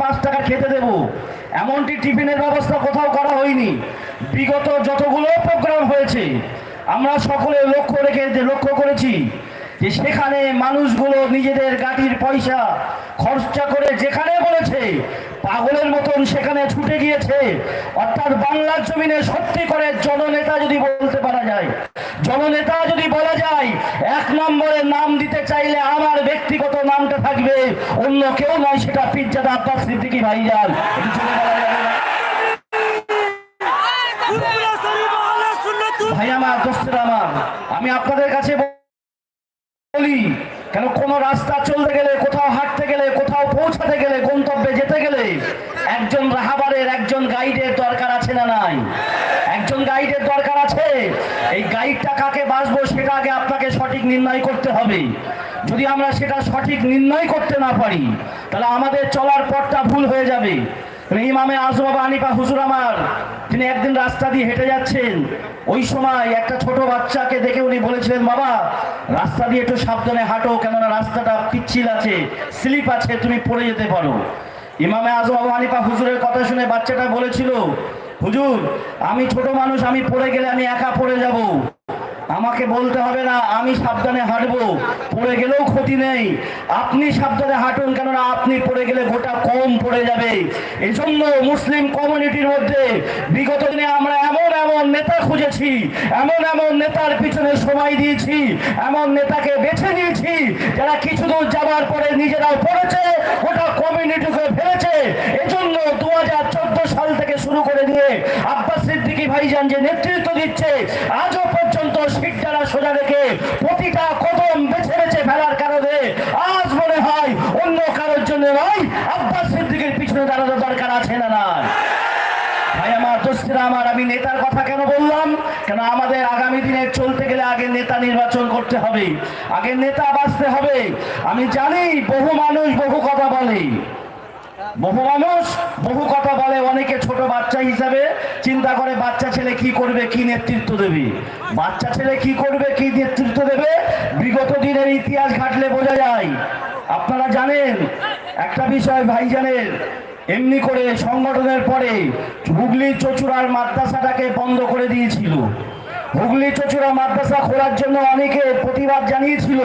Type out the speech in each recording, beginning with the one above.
পাঁচ টাকা খেতে দেব। এমনটি টিফিনের ব্যবস্থা কোথাও করা হয়নি। বিগত যতগুলো প্রোগ্রাম হয়েছে, আমরা সকলে লক্ষ্য রেখে লক্ষ্য করেছি যে সেখানে মানুষগুলো নিজেদের গাড়ির পয়সা খরচা করে যেখানে বলেছে পাগলের মতন সেখানে ছুটে গিয়েছে। অর্থাৎ বাংলার জমিনে সত্যি করে জননেতা যদি বলতে পারা যায় জননেতা যদি বলা যায় এক নম্বরে নাম দিতে চাইলে আমার ব্যক্তিগত নামটা থাকবে, অন্য কেউ নয়, সেটা পিজ্জাদা আব্বাস সিদ্দিকি ভাইজান এটি চলে বলা যাবে না। ভাই আমার দোস্তেরা আমার, আমি আপনাদের কাছে বলি, কেন কোন রাস্তা চলতে গেলে, কোথাও হাঁটতে গেলে, কোথাও পৌঁছাতে গেলে, গন্তব্যে যেতে গেলে, একজন রাহাবারের, একজন গাইডের দরকার আছে না নাই একজন গাইডের দরকার আছে এই গাইডটা কাকে বাসবো সেটা আগে আপনাকে সঠিক নির্ণয় করতে হবে। যদি আমরা সেটা সঠিক নির্ণয় করতে না পারি, তাহলে আমাদের চলার পথটা ভুল হয়ে যাবে। ইমামে আজম বাবা হানিফা হুজুর আমার, তিনি একদিন রাস্তা দিয়ে হেঁটে যাচ্ছেন। ওই সময় একটা ছোট বাচ্চাকে দেখে উনি বলেছিলেন, বাবা, রাস্তা দিয়ে একটু সাবধানে হাঁটো, কেননা রাস্তাটা পিচ্ছিল আছে, স্লিপ আছে, তুমি পড়ে যেতে পারো। ইমামে আজম আবু হানিফা হুজুরের কথা শুনে বাচ্চাটা বলেছিল, হুজুর, আমি ছোট মানুষ, আমি পড়ে গেলে আমি একা পড়ে যাব। আমাকে বলতে হবে না, আমি সাবধানে হাঁটবো। পড়ে গেলেও ক্ষতি নেই। আপনি সাবধানে হাঁটুন, কেননা আপনি পড়ে গেলে গোটা কম পড়ে যাবে। এই জন্য মুসলিম কমিউনিটির মধ্যে বিগত দিনে আমরা এমন এমন নেতা খুঁজেছি, এমন এমন নেতার পিছনে সময় দিয়েছি, এমন নেতাকে বেছে নিয়েছি, যারা কিছু দূর যাওয়ার পরে নিজেরাও পড়েছে, গোটা কমিউনিটিকে ফেলেছে। এজন্য দু হাজার চোদ্দ সাল থেকে শুরু করে দিয়ে আব্বাস সিদ্দিকী ভাইজান যে নেতৃত্ব দিচ্ছে, আজও পর্যন্ত সিটটারা সোজা রেখে প্রতিটা কদম বেছে বেছে ফেলার কারণে আজ মনে হয় অন্য কারোর জন্য নয়, আব্বাস সিদ্দিকের পিছনে দাঁড়ানো দরকার আছে না না ভাই আমার দোস্তিরা আমার, আমি নেতার কথা কেন বললাম? কেন আমাদের আগামী দিনে চলতে গেলে আগে নেতা নির্বাচন করতে হবে, আগে নেতা বাঁচতে হবে? আমি জানি বহু মানুষ বহু কথা বলে। বহু মানুষ বহু কথা বলে, অনেকে ছোট বাচ্চা হিসাবে চিন্তা করে, বাচ্চা ছেলে কি করবে, কি নেতৃত্ব দেবে? বাচ্চা ছেলে কি করবে, কি নেতৃত্ব দেবে? বিগত দিনের ইতিহাস ঘাটলে বোঝা যায়। আপনারা জানেন, একটা বিষয় ভাইজানের, এমনি করে সংগঠনের পরে হুগলি চচুড়ার মাদ্রাসাটাকে বন্ধ করে দিয়েছিল। হুগলি চচুরা মাদ্রাসা খোলার জন্য অনেকে প্রতিবাদ জানিয়েছিল,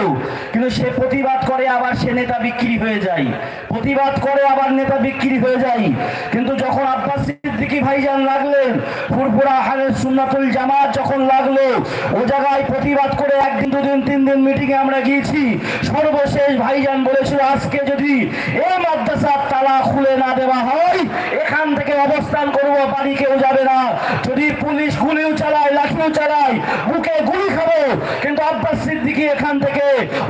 কিন্তু সে প্রতিবাদ করে আবার সে নেতা বিক্রি হয়ে যায়। প্রতিবাদ করে আবার নেতা বিক্রি হয়ে যায়। কিন্তু যখন আব্বাস সিদ্দিকি ভাইজান লাগলেন। ফুরফুরা হালের সুন্নাতুল জামাত যখন লাগল, ও জায়গায় প্রতিবাদ করে একদিন, দুদিন, তিন দিন মিটিংয়ে আমরা গিয়েছি। সর্বশেষ ভাইজান বলেছিল, আজকে যদি এ মাদ্রাসার তালা খুলে না দেওয়া হয়, এখান থেকে অবস্থান করব, বাড়ি কেউ যাবে না। যদি পুলিশ গুলিও চালায়, লাঠিও চালায়, বুকে গুলি খাব। কিন্তু আব্বাস সিদ্দিকি এখান থেকে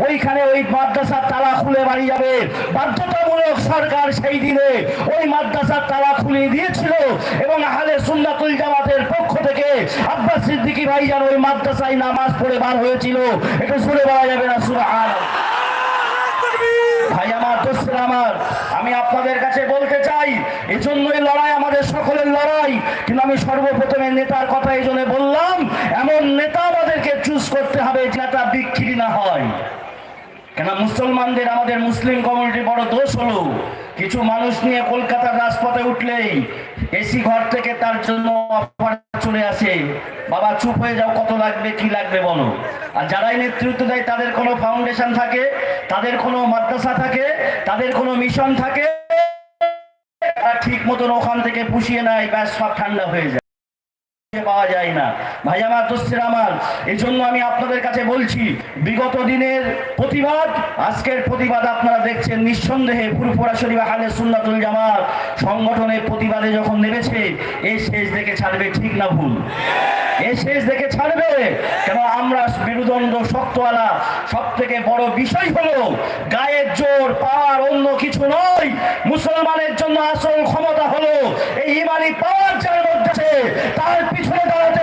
ওইখানে ওই মাদ্রাসার তালা খুলে বাড়ি যাবে। বাধ্যতামূলক সরকার সেই দিনে ওই মাদ্রাসার তালা খুলে দিয়েছিল। এবং আহলে সুন্নাতুল জামাতের পক্ষ থেকে আব্বাস সিদ্দিকি ভাই যেন ওই মাদ্রাসায় নামাজ পড়ে বার হয়েছিল, একটু শুনে বলা যাবে না সুবহান ভাই আমার দোস্তের আমার, আমি আপনাদের কাছে বলতে চাই, এজন্যই লড়াই আমাদের সকলের লড়াই, কিন্তু আমি সর্বপ্রথমে নেতার কথা এই জন্য বললাম, এমন নেতা আমাদেরকে চুজ করতে হবে যেটা বিক্রি না হয়। কেন মুসলমানদের, আমাদের মুসলিম কমিউনিটি বড় দোষ হলো কিছু মানুষ নিয়ে কলকাতার রাজপথে উঠলেই এসি ঘর থেকে তার জন্য চলে আসে। বাবা, চুপ হয়ে যাও, কত লাগবে, কি লাগবে বলো। আর যারাই নেতৃত্ব দেয়, তাদের কোনো ফাউন্ডেশন থাকে, তাদের কোনো মাদ্রাসা থাকে, তাদের কোনো মিশন থাকে, তারা ঠিক মতন ওখান থেকে পুষিয়ে নেয়, ব্যাস, সব ঠান্ডা হয়ে যায়। পাওয়া যায় না। ভাই, আমার দোস্তের আমার এই জন্য আমি আপনাদের কাছে বলছি, বিগত দিনের প্রতিবাদ, আজকের প্রতিবাদ আপনারা দেখছেন নিঃসন্দেহে ফুরফুরা শরীফ হালে সুন্নাতুল জামাত সংগঠনের প্রতিবাদে যখন নেমেছে এই শেষ দেখে ছাড়বে ঠিক না ভুল। এই শেষ দেখে ছাড়বে, কেন আমরা বিরুদণ্ড শক্তওয়ালা সব থেকে বড় বিষয় হলো গায়ের জোর, পাওয়ার অন্য কিছু নয়। মুসলমানের জন্য আসল ক্ষমতা হলো এই ইমানি পাওয়ার যার তার পিছনে দাঁড়াতে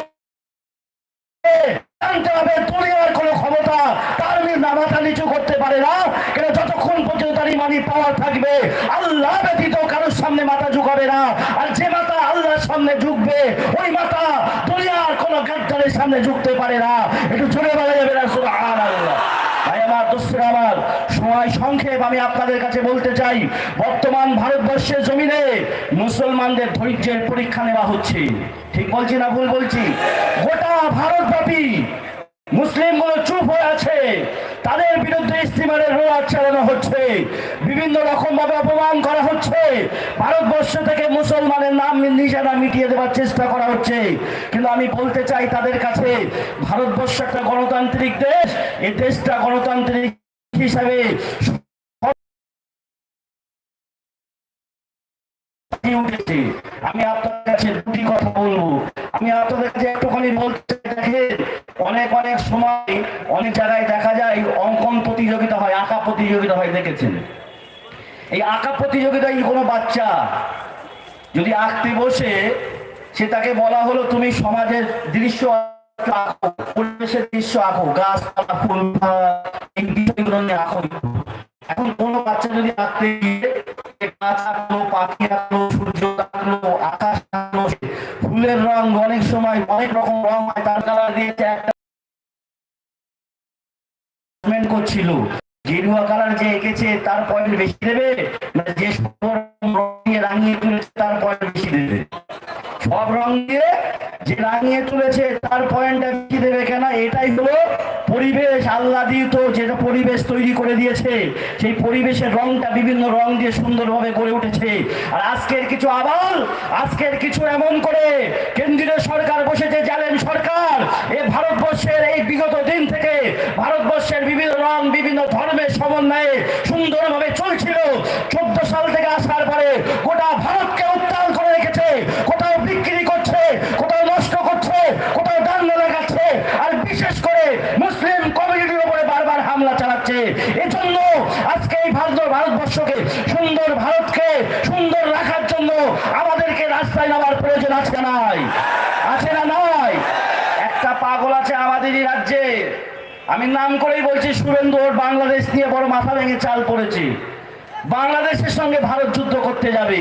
জানতে হবে দুনিয়ার কোনো ক্ষমতা তার মাথা নিচু করতে পারে না। কেন যতক্ষণ পর্যন্ত তার ইমানি পাওয়ার থাকবে, আল্লাহ ব্যতীত কারোর সামনে মাথা ঝুঁকাবে না। আর যে মাথা আল্লাহর সামনে ঝুঁকবে, ওই মাথা দুনিয়ার কোনো গাদ্দারের সামনে ঝুঁকতে পারে না। একটু জোরে বলা যাবে না? সুবহানাল্লাহ। ভাই দোস্তের আমার সময় সংক্ষেপ আমি আপনাদের কাছে বলতে চাই, বর্তমান ভারতবর্ষের জমিনে মুসলমানদের ধৈর্যের পরীক্ষা নেওয়া হচ্ছে। ঠিক বলছি না ভুল বলছি গোটা ভারতব্যাপী মুসলিমগুলো চুপ হয়ে আছে তাদের বিরুদ্ধে ইস্তিমারের রোয়াজ চালানো হচ্ছে বিভিন্ন রকম ভাবে অপমান করা হচ্ছে ভারতবর্ষ থেকে মুসলমানের নাম নিশানা মিটিয়ে দেওয়ার চেষ্টা করা হচ্ছে। কিন্তু আমি বলতে চাই তাদের কাছে, ভারতবর্ষ একটা গণতান্ত্রিক দেশ, এই দেশটা গণতান্ত্রিক হিসাবে আমি আপনাদের কাছে দুটি কথা বলব। আমি আপনাদের কাছে একটুখানি বলতে দেখেন, অনেক অনেক সময় অনেক জায়গায় দেখা যায় অঙ্কন প্রতিযোগিতা হয়, আঁকা প্রতিযোগিতা হয়, দেখেছেন? এই আঁকা প্রতিযোগিতায় কোনো বাচ্চা? যদি আঁকতে বসে, সে তাকে বলা হলো, তুমি সমাজের দৃশ্য আঁকো, পরিবেশের দৃশ্য আঁকো, গাছপালা, ফুল, এই বিষয়গুলো নিয়ে আঁকো এখন কোনো বাচ্চা যদি আঁকতে গিয়ে গাছ আঁকলো, পাখি আঁকলো, সূর্য আঁকলো, আকাশ আঁকলো ফুলের রং অনেক সময় অনেক রকম রং হয়, তার কালার দিয়েছে একটা করছিল। গেরুয়া কালার যে এঁকেছে, তার পয়েন্ট বেশি দেবে? না যে রাঙিয়ে তুলেছে, তার পয়েন্ট বেশি দেবে? সব রং দিয়ে যে রাঙিয়ে তুলেছে, তার পয়েন্টটা বেশি দেবে কেন? এটাই হলো পরিবেশ। আহ্লাদিত যেটা পরিবেশ তৈরি করে দিয়েছে, সেই পরিবেশের রংটা বিভিন্ন রং দিয়ে সুন্দরভাবে গড়ে উঠেছে। আর আজকের কিছু আবাল, আজকের কিছু এমন করে, কেন্দ্রীয় সরকার বসেছে জানেন সরকার। এ ভারতবর্ষের এই বিগত দিন থেকে ভারতবর্ষের বিভিন্ন রং, বিভিন্ন ধর্মের সমন্বয়ে সুন্দরভাবে চলছিল। চোদ্দ সাল থেকে আসার পরে গোটা ভারতকে উত্তাল করে রেখেছে কোথাও বিক্রি করছে, কোথাও নষ্ট করছে, কোথাও দাঙ্গা লাগাচ্ছে, আর বিশেষ করে মুসলিম কমিউনিটির উপরে বারবার হামলা চালাচ্ছে। এজন্য আজকে এই ভারত ভারতবর্ষকে সুন্দর ভারতকে সুন্দর রাখার জন্য আমাদেরকে রাস্তায় নামার প্রয়োজন আছে নাই? আছে না নয় একটা পাগল আছে আমাদেরই রাজ্যে। আমি নাম করেই বলছি শুভেন্দু ওর বাংলাদেশ নিয়ে বড় মাথা ভেঙে চাল পড়েছে। বাংলাদেশের সঙ্গে ভারত যুদ্ধ করতে যাবে।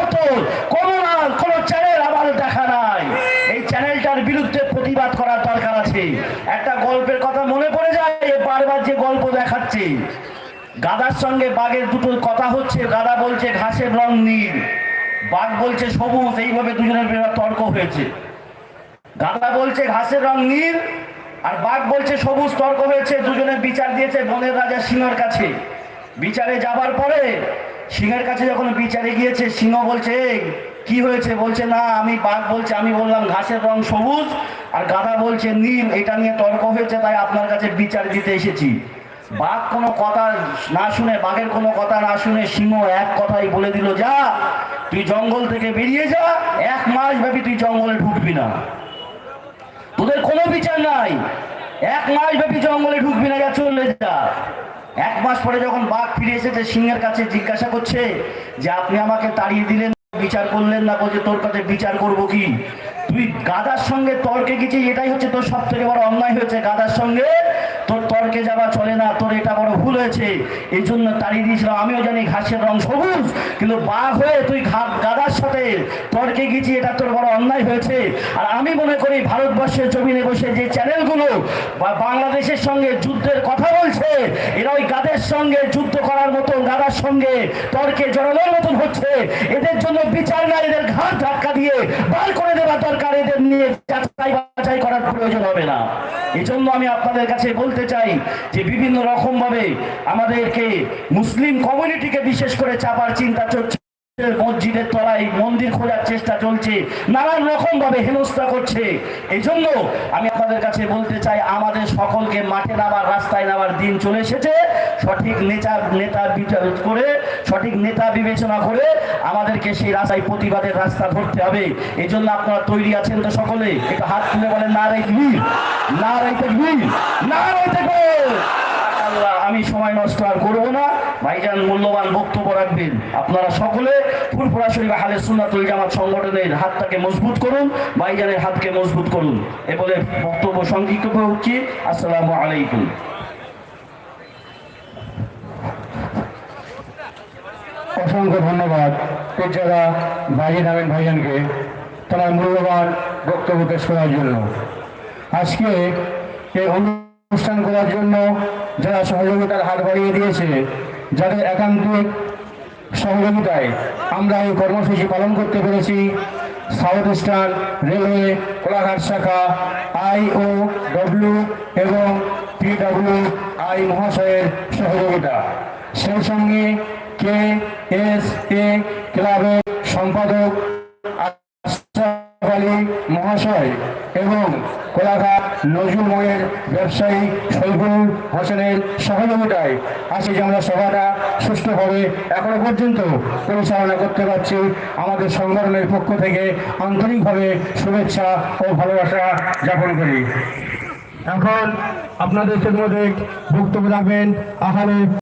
মতন কমনাল কোন চ্যানেল দেখা নাই। এই চ্যানেলটার বিরুদ্ধে প্রতিবাদ করার দরকার আছে। একটা গল্পের কথা মনে পড়ে যায় বারবার যে গল্প দেখাচ্ছে। গাদার সঙ্গে বাঘের দুটো কথা হচ্ছে, গাদা বলছে, ঘাসের রং নীল। বাঘ বলছে, সবুজ। এইভাবে দুজনের তর্ক হয়েছে। গাদা বলছে, ঘাসের রং নীল। আর বাঘ বলছে, সবুজ তর্ক হয়েছে। দুজনে বিচার দিয়েছে বনের রাজা সিংহর কাছে। বিচারে যাবার পরে সিংহের কাছে যখন বিচারে গিয়েছে সিংহ বলছে "এই, কি হয়েছে? বলছে না আমি বাঘ বলছে আমি বললাম ঘাসের রং সবুজ। আর গাদা বলছে নীল এটা নিয়ে তর্ক হয়েছে তাই আপনার কাছে বিচার দিতে এসেছি। বাঘ কোনো কথা না শুনে বাঘের কোনো কথা না শুনে সিংহ এক কথাই বলে দিল যা তুই জঙ্গল থেকে বেরিয়ে যা এক মাস ব্যাপী তুই জঙ্গলে ঢুকবি না। তোদের কোনো বিচার নাই। এক মাস ব্যাপী জঙ্গলে ঢুকবি না যা চলে যা। এক মাস পরে যখন বাঘ ফিরে এসেছে সিংহের কাছে জিজ্ঞাসা করছে যে আপনি আমাকে তাড়িয়ে দিলেন, বিচার করলেন না বলছে, তোর কাছে বিচার করব কি? তুই গাদার সঙ্গে তর্কে গেছিস, এটাই হচ্ছে তোর সব থেকে বড় অন্যায় হয়েছে গাদার সঙ্গে। তর্কে যাওয়া চলে না, তোর এটা বড় ভুল হয়েছে। এই জন্য তাড়িয়ে দিয়েছিলাম আমিও জানি ঘাসের রং সবুজ, কিন্তু বাঘ হয়ে তুই ঘা- গাদার সাথে তর্কে গেছি, এটা তোর বড় অন্যায় হয়েছে। আর আমি মনে করি ভারতবর্ষের জমিনে বসে যে চ্যানেলগুলো বা বাংলাদেশের সঙ্গে যুদ্ধের কথা বলছে, এরা ওই গাদের সঙ্গে যুদ্ধ করার মতন গাদার সঙ্গে তর্কে জড়ানোর মতন হচ্ছে। এদের জন্য বিচার না এদের ঘাট ধাক্কা দিয়ে বার করে দেওয়া দরকার, এদের নিয়ে যাচাই বাছাই করার প্রয়োজন হবে না। এই জন্য আমি আপনাদের কাছে বলতে চাই যে বিভিন্ন রকম ভাবে আমাদেরকে মুসলিম কমিউনিটিকে বিশেষ করে চাপার চিন্তা চলছে। মসজিদের তলায় মন্দির খোঁজার চেষ্টা চলছে, নানান রকম ভাবে হেনস্থা করছে। এই জন্য আমি আপনাদের কাছে বলতে চাই, আমাদের সকলকে মাঠে নামার, রাস্তায় নামার দিন চলে এসেছে। সঠিক নেতা নেতা বিচার করে, সঠিক নেতা বিবেচনা করে আমাদেরকে সেই রাস্তায় প্রতিবাদের রাস্তা ধরতে হবে। এই জন্য আপনারা তৈরি আছেন তো সকলে? একটু হাত তুলে বলেন না রাই তকবীর না রাইতে তকবীর না রাই তকবীর আল্লাহ আমি সময় নষ্ট আর করব না। ভাইজান মূল্যবান বক্তব্য রাখবেন। আপনারা সকলে ফুরফুরা শরীফ হালে সুন্নাতুল জামাত সংগঠনের হাতটাকে মজবুত করুন, ভাইজানের হাতকে মজবুত করুন। এ বলে বক্তব্য সংক্ষিপ্ত হচ্ছি। আসসালামু আলাইকুম। অসংখ্য ধন্যবাদ। পেচারা ভাইজান আমিন ভাইজানকে তারা মূল্যবান বক্তব্য পেশ করার জন্য। আজকে এই অনুষ্ঠান করার জন্য যারা সহযোগিতার হাত বাড়িয়ে দিয়েছে, যাদের একান্তিক সহযোগিতায় আমরা এই কর্মসূচি পালন করতে পেরেছি, সাউথ ইস্টার্ন রেলওয়ে, কোলাঘাট শাখা, আই ও ডব্লিউ এবং পি পিডব্লিউ আই মহাশয়ের সহযোগিতা। সেই সঙ্গে কে এস এ ক্লাবের সম্পাদক আলী মহাশয় এবং কোলাঘাট নজরুল মোড়ের ব্যবসায়ী সৈফুল হোসেনের সহযোগিতায় আজকে আমরা সভাটা সুষ্ঠুভাবে এখনও পর্যন্ত পরিচালনা করতে পারছি, আমাদের সংগঠনের পক্ষ থেকে আন্তরিকভাবে শুভেচ্ছা ও ভালোবাসা জ্ঞাপন করি। এখন আপনাদের মধ্যে বক্তব্য রাখবেন আহারে